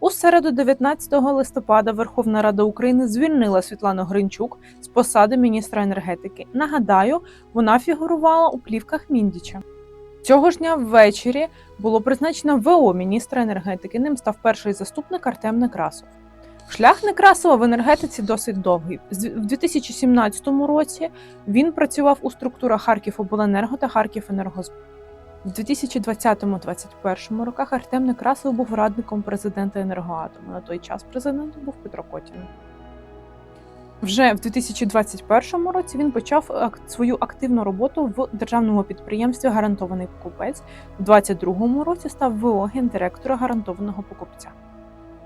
У середу, 19 листопада, Верховна Рада України звільнила Світлану Гринчук з посади міністра енергетики. Нагадаю, вона фігурувала у плівках Міндіча. Цього ж дня ввечері було призначено ВО міністра енергетики. Ним став перший заступник Артем Некрасов. Шлях Некрасова в енергетиці досить довгий. В 2017 році він працював у структурах Харківобленерго та Харківенергозб. В 2020-2021 роках Артем Некрасов був радником президента енергоатому. На той час президентом був Петро Котін. Вже в 2021 році він почав свою активну роботу в державному підприємстві Гарантований покупець. У 2022 році став ВО гендиректора гарантованого покупця.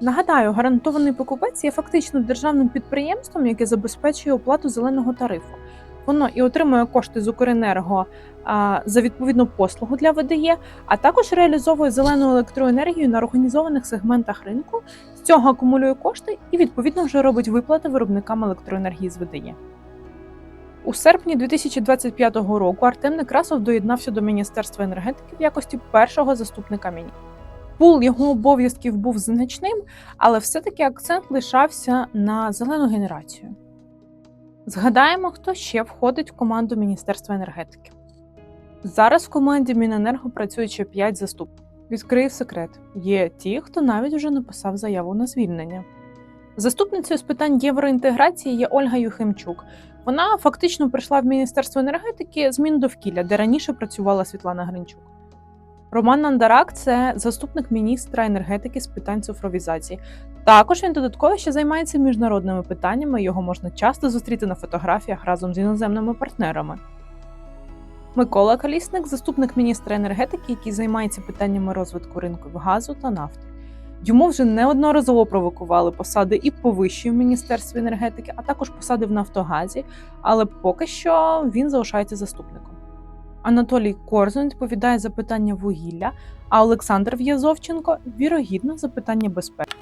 Нагадаю, гарантований покупець є фактично державним підприємством, яке забезпечує оплату зеленого тарифу. Воно і отримує кошти з Укренерго за відповідну послугу для ВДЄ, а також реалізовує зелену електроенергію на організованих сегментах ринку. З цього акумулює кошти і відповідно вже робить виплати виробникам електроенергії з ВДЄ. У серпні 2025 року Артем Некрасов доєднався до Міністерства енергетики в якості першого заступника міністра. Пул його обов'язків був значним, але все-таки акцент лишався на зелену генерацію. Згадаємо, хто ще входить в команду Міністерства енергетики. Зараз в команді Міненерго працює ще 5 заступників. Відкрию секрет: є ті, хто навіть вже написав заяву на звільнення. Заступницею з питань євроінтеграції є Ольга Юхимчук. Вона фактично прийшла в Міністерство енергетики з Міндовкілля, де раніше працювала Світлана Гринчук. Роман Андарак це заступник міністра енергетики з питань цифровізації. Також він додатково ще займається міжнародними питаннями. Його можна часто зустріти на фотографіях разом з іноземними партнерами. Микола Калісник заступник міністра енергетики, який займається питаннями розвитку ринку газу та нафти. Йому вже неодноразово провокували посади і повищі в міністерстві енергетики, а також посади в Нафтогазі, але поки що він залишається заступником. Анатолій Корзун відповідає за питання вугілля, а Олександр В'язовченко вірогідно за питання безпеки.